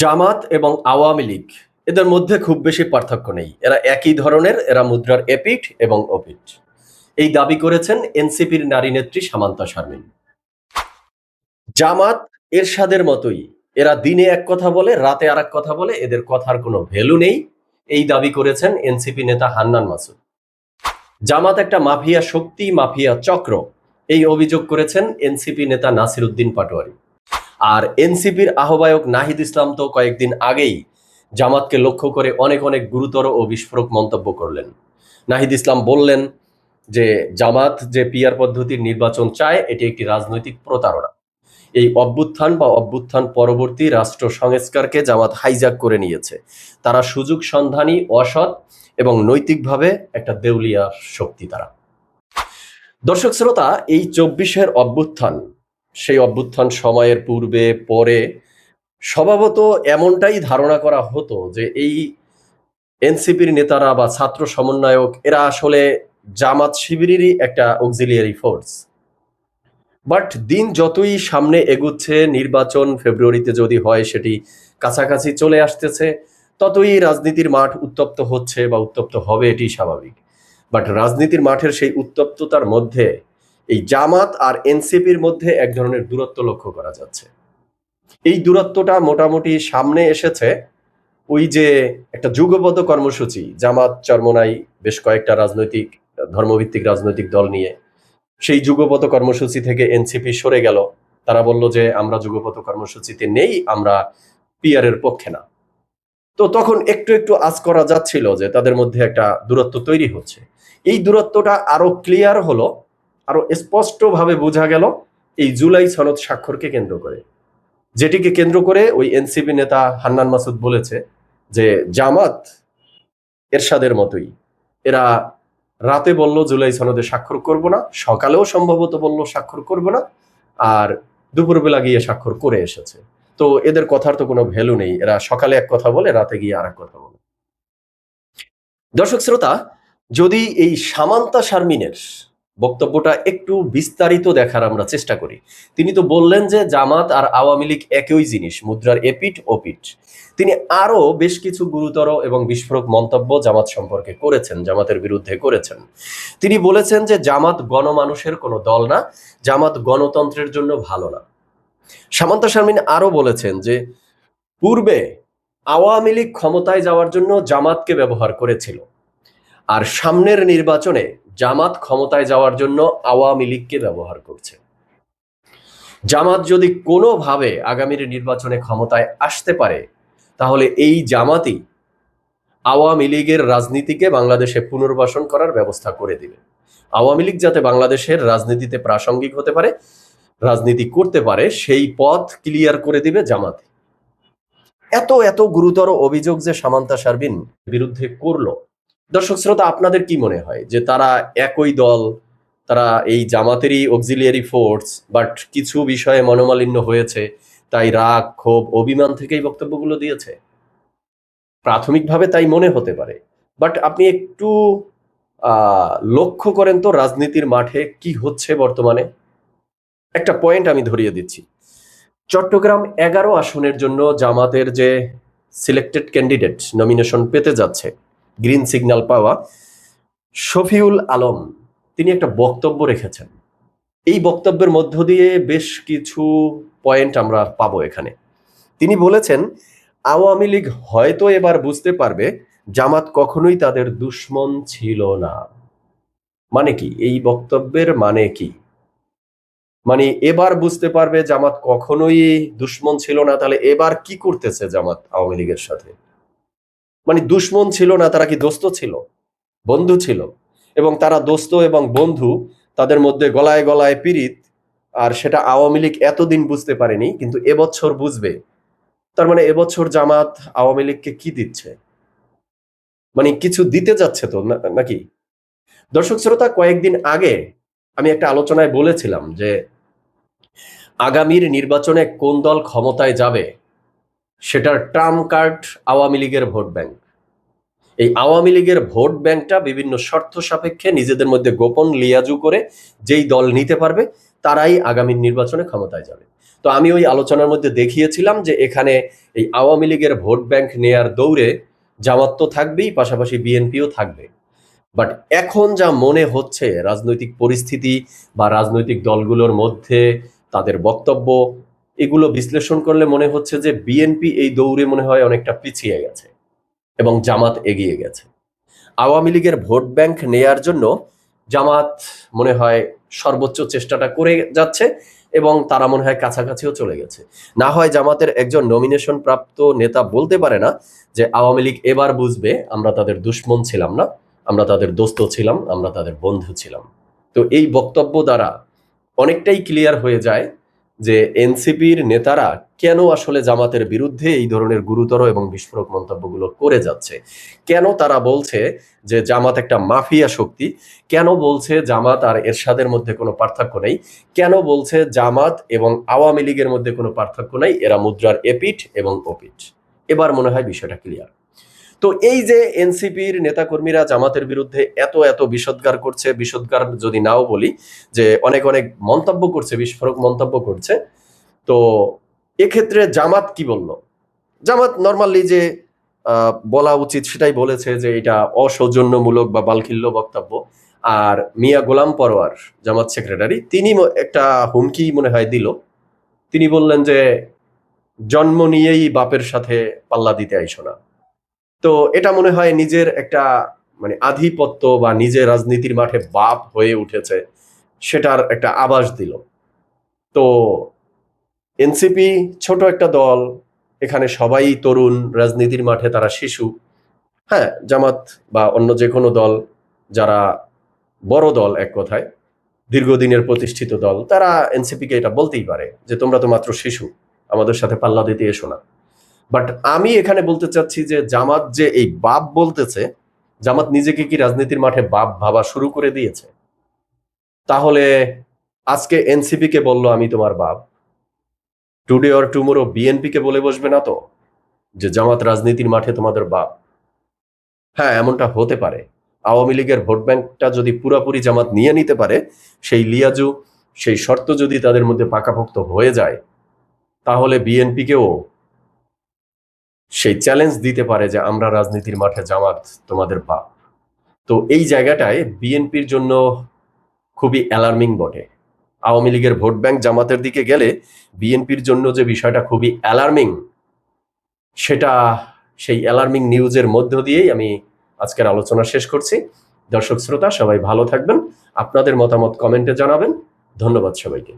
জামাত এবং আওয়ামী লীগ, এদের মধ্যে খুব বেশি পার্থক্য নেই। এরা একই ধরনের, এরা মুদ্রার এপিট এবং ওপিট এই দাবি করেছেন এনসিপির নারী নেত্রী সামান্তা শারমিন। জামাত এরশাদের মতোই, এরা দিনে এক কথা বলে, রাতে আর কথা বলে, এদের কথার কোনো ভ্যালু নেই। এই দাবি করেছেন এনসিপি নেতা হান্নান মাসুদ। জামাত একটা মাফিয়া শক্তি, মাফিয়া চক্র, এই অভিযোগ করেছেন এনসিপি নেতা নাসির উদ্দিন পাটোয়ারি। আর এনসিপির আহ্বায়ক নাহিদ ইসলাম তো কয়েকদিন আগেই জামাতকে লক্ষ্য করে অনেক অনেক গুরুতর ও বিস্ফোরক মন্তব্য করলেন। নাহিদ ইসলাম বললেন যে, জামাত যে পিয়ার পদ্ধতির নির্বাচন চায়, এটি একটি রাজনৈতিক প্রতারণা। এই অভ্যুত্থান বা অভ্যুত্থান পরবর্তী রাষ্ট্র সংস্কারকে জামাত হাইজাক করে নিয়েছে। তারা সুযোগ সন্ধানী, অসৎ এবং নৈতিকভাবে একটা দেউলিয়া শক্তি তারা। দর্শক শ্রোতা, এই চব্বিশের অভ্যুত্থান সেই অভ্যুত্থান সময়ের পূর্বে, পরে স্বভাবত এমনটাই ধারণা করা হতো যে এই এনসিপির নেতারা বা ছাত্র সমন্বয়ক, এরা আসলে জামাত শিবিরেরই একটা অক্সিলিয়ারি ফোর্স বাট দিন যতই সামনে এগুচ্ছে, নির্বাচন ফেব্রুয়ারিতে যদি হয়, সেটি কাছাকাছি চলে আসতেছে, ততই রাজনীতির মাঠ উত্তপ্ত হচ্ছে বা উত্তপ্ত হবে এটি স্বাভাবিক। বাট রাজনীতির মাঠের সেই উত্তপ্ততার মধ্যে এই জামাত আর এনসিপির মধ্যে এক ধরনের দূরত্ব লক্ষ্য করা যাচ্ছে। এই দূরত্বটা মোটামুটি সামনে এসেছে ওই যে একটা যুগবদ্ধ কর্মসূচি, জামাত চরমনাই বেশ কয়েকটা রাজনৈতিক, ধর্মভিত্তিক রাজনৈতিক দল নিয়ে। সেই যুগপথ কর্মসূচি থেকে এনসিপি সরে গেল। তারা বলল যে, আমরা যুগপথ কর্মসূচিতে নেই, আমরা পিআর এর পক্ষে না। তো তখন একটু একটু আজ করা যাচ্ছিল যে, তাদের মধ্যে একটা দূরত্ব তৈরি হচ্ছে। এই দূরত্বটা আরও ক্লিয়ার হলো আরও স্পষ্টভাবে বোঝা গেল এই জুলাই সনদ স্বাক্ষরকে কেন্দ্র করে। যেটিকে কেন্দ্র করে ওই এনসিপি নেতা হান্নান মাসুদ বলেছে যে, জামাত এরশাদের মতোই। এরা রাতে বলল, জুলাই সনদে স্বাক্ষর করব না। সকালেও সম্ভবত বলল, স্বাক্ষর করব না। আর দুপুরবেলা গিয়ে স্বাক্ষর করে এসেছে। তো এদের কথার তো কোনো ভ্যালু নেই। এরা সকালে এক কথা বলে, রাতে গিয়ে আর এক কথা বলে। দর্শক শ্রোতা, যদি এই সামান্তা শারমিনের বক্তব্যটা একটু বিস্তারিত দেখার আমরা চেষ্টা করি। তিনি তো বললেন যে জামাত আর আওয়ামী লীগ একই জিনিস, মুদ্রার এপিট ওপিট তিনি আরও বেশ কিছু গুরুতর এবং বিস্ফোরক মন্তব্য জামাত সম্পর্কে করেছেন, জামাতের বিরুদ্ধে করেছেন। তিনি বলেছেন যে জামাত গণমানুষের কোনো দল না, জামাত গণতন্ত্রের জন্য ভালো না। সামন্ত শারমিন আরও বলেছেন যে পূর্বে আওয়ামী লীগ ক্ষমতায় যাওয়ার জন্য জামাতকে ব্যবহার করেছিল, আর সামনের নির্বাচনে জামাত ক্ষমতায় যাওয়ার জন্য আওয়ামী লীগকে ব্যবহার করছে। জামাত যদি কোনোভাবে আগামীর নির্বাচনে ক্ষমতায় আসতে পারে, তাহলে এই জামাতই আওয়ামী লীগের রাজনীতিকে বাংলাদেশে পুনর্বাসন করার ব্যবস্থা করে দিবে। আওয়ামী লীগ যাতে বাংলাদেশের রাজনীতিতে প্রাসঙ্গিক হতে পারে, রাজনীতি করতে পারে, সেই পথ ক্লিয়ার করে দিবে জামাত। এত এত গুরুতর অভিযোগ যে সামান্তা শারবিন বিরুদ্ধে করল দর্শক শ্রোতা, আপনাদের কি মনে হয় যে তারা একই দল, তারা এই জামাতেরই অক্সিলিয়ারি ফোর্স বাট কিছু বিষয়ে মনোমালিন্য হয়েছে, তাই রাগ, ক্ষোভ, অভিমান থেকেই বক্তব্যগুলো দিয়েছে? প্রাথমিকভাবে তাই মনে হতে পারে। বাট আপনি একটু লক্ষ্য করেন তো রাজনীতির মাঠে কি হচ্ছে বর্তমানে? একটা পয়েন্ট আমি ধরিয়ে দিচ্ছি। চট্টগ্রাম এগারো আসনের জন্য জামাতের যে সিলেক্টেড ক্যান্ডিডেট নমিনেশন পেতে যাচ্ছে গ্রিন সিগন্যাল পাওয়া শফিউল আলম, তিনি একটা বক্তব্য রেখেছেন। এই বক্তব্যের মধ্য দিয়ে বেশ কিছু পয়েন্ট আমরা পাবো এখানে। তিনি বলেছেন, আওয়ামী লীগ হয়তো এবার বুঝতে পারবে, জামাত কখনোই তাদের দুশ্মন ছিল না। মানে কি? এই বক্তব্যের মানে কি? মানে এবার বুঝতে পারবে জামাত কখনোই দুশ্মন ছিল না, তাহলে এবার কি করতেছে জামাত আওয়ামী লীগের সাথে? মানে দুশ্মন ছিল না, তারা কি দোস্ত ছিল? বন্ধু ছিল। এবং তারা দোস্ত এবং বন্ধু তাদের মধ্যে গলায় গলায় পীড়িত, আর সেটা আওয়ামী লীগ এতদিন বুঝতে পারেনি, কিন্তু এবছর বুঝবে। তার মানে এবছর জামাত আওয়ামী লীগকে কি দিচ্ছে? মানে কিছু দিতে যাচ্ছে তো নাকি? দর্শক শ্রোতা, কয়েকদিন আগে আমি একটা আলোচনায় বলেছিলাম যে আগামীর নির্বাচনে কোন দল ক্ষমতায় যাবে? সেটার ট্রাম কার্ড আওয়ামী লীগের ভোট ব্যাংক। এই আওয়ামী লীগের ভোট ব্যাংকটা বিভিন্ন শর্ত সাপেক্ষে নিজেদের মধ্যে গোপন লিয়াজু করে যেই দল নিতে পারবে, তারাই আগামী নির্বাচনে ক্ষমতায় যাবে। তো আমি ওই আলোচনার মধ্যে দেখিয়েছিলাম যে এখানে এই আওয়ামী লীগের ভোট ব্যাংক নেয়ার দৌড়ে জামাত তো থাকবেই, পাশাপাশি বিএনপিও থাকবে। বাট এখন যা মনে হচ্ছে রাজনৈতিক পরিস্থিতি বা রাজনৈতিক দলগুলোর মধ্যে তাদের বক্তব্য এগুলো বিশ্লেষণ করলে মনে হচ্ছে যে বিএনপি এই দৌড়ে মনে হয় অনেকটা পিছিয়ে গেছে এবং জামাত এগিয়ে গেছে। আওয়ামী লীগের ভোট ব্যাংক নেয়ার জন্য জামাত মনে হয় সর্বোচ্চ চেষ্টাটা করে যাচ্ছে এবং তারা মনে হয় কাছাকাছিও চলে গেছে। না হয় জামাতের একজন নমিনেশন প্রাপ্ত নেতা বলতে পারে না যে আওয়ামী লীগ এবার বুঝবে, আমরা তাদের দুশ্মন ছিলাম না, আমরা তাদের দোস্ত ছিলাম, আমরা তাদের বন্ধু ছিলাম। তো এই বক্তব্য দ্বারা অনেকটাই ক্লিয়ার হয়ে যায় যে এনসিপির নেতারা কেন আসলে জামাতের বিরুদ্ধে এই ধরনের গুরুতর এবং বিস্ফোরক মন্তব্যগুলো করে যাচ্ছে? কেন তারা বলছে যে জামাত একটা মাফিয়া শক্তি? কেন বলছে জামাত আর এরশাদের মধ্যে কোনো পার্থক্য নেই? কেন বলছে জামাত এবং আওয়ামী লীগের মধ্যে কোনো পার্থক্য নেই? এরা মুদ্রার এপিঠ এবং ওপিঠ। এবার মনে হয় বিষয়টা ক্লিয়ার তো এই যে এনসিপির নেতাকর্মীরা জামাতের বিরুদ্ধে এত এত বিষোদ্গার করছে, বিষোদ্গার যদি নাও বলি, যে অনেক অনেক মন্তব্য করছে, বিস্ফোরক মন্তব্য করছে, তো এক্ষেত্রে জামাত কি বলল? জামাত নর্মালি যে বলা উচিত সেটাই বলেছে যে এটা অসৌজন্যমূলক বা বালখিল্য বক্তব্য। আর মিয়া গোলাম পরোয়ার, জামাত সেক্রেটারি, তিনি একটা হুমকি মনে হয় দিল। তিনি বললেন যে, জন্ম নিয়েই বাপের সাথে পাল্লা দিতে আইসো না। তো এটা মনে হয় নিজের একটা মানে আধিপত্য বা নিজের রাজনীতির মাঠে বাপ হয়ে উঠেছে, সেটার একটা আভাস দিল। তো এনসিপি ছোট একটা দল, এখানে সবাই তরুণ রাজনীতির মাঠে তারা শিশু। হ্যাঁ জামাত বা অন্য যে কোনো দল যারা বড় দল এক কথায়, দীর্ঘদিনের প্রতিষ্ঠিত দল, তারা এনসিপিকে এটা বলতেই পারে যে তোমরা তো মাত্র শিশু, আমাদের সাথে পাল্লা দিতে এসো না। বাট আমি এখানে বলতে চাচ্ছি যে জামাত যে এই বাপ বলতেছে, জামাত নিজেকে কি রাজনীতির মাঠে বাপ ভাবা শুরু করে দিয়েছে? তাহলে আজকে এনসিপি কে বলল, আমি তোমার বাপ। টুডে অর টুমোরো বিএনপি কে বলে বসবে না তো? যে জামাত রাজনীতির মাঠে তোমাদের বাপ। হ্যাঁ এমনটা হতে পারে। আওয়ামী লীগের ভোট ব্যাংকটা যদি পুরাপুরি জামাত নিয়ে নিতে পারে, সেই লিয়াজু, সেই শর্ত যদি তাদের মধ্যে পাকাপোক্ত হয়ে যায়, তাহলে বিএনপিকেও সেই চ্যালেঞ্জ দিতে পারে যে আমরা রাজনীতির মাঠে জামাত তোমাদের বাপ। তো এই জায়গাটায় বিএনপির জন্য খুবই অ্যালার্মিং বটে। আওয়ামী লীগের ভোট ব্যাংক জামাতের দিকে গেলে বিএনপির জন্য যে বিষয়টা খুবই অ্যালার্মিং সেটা সেই অ্যালার্মিং নিউজের মধ্য দিয়েই আমি আজকের আলোচনা শেষ করছি। দর্শক শ্রোতা, সবাই ভালো থাকবেন। আপনাদের মতামত কমেন্টে জানাবেন। ধন্যবাদ সবাইকে।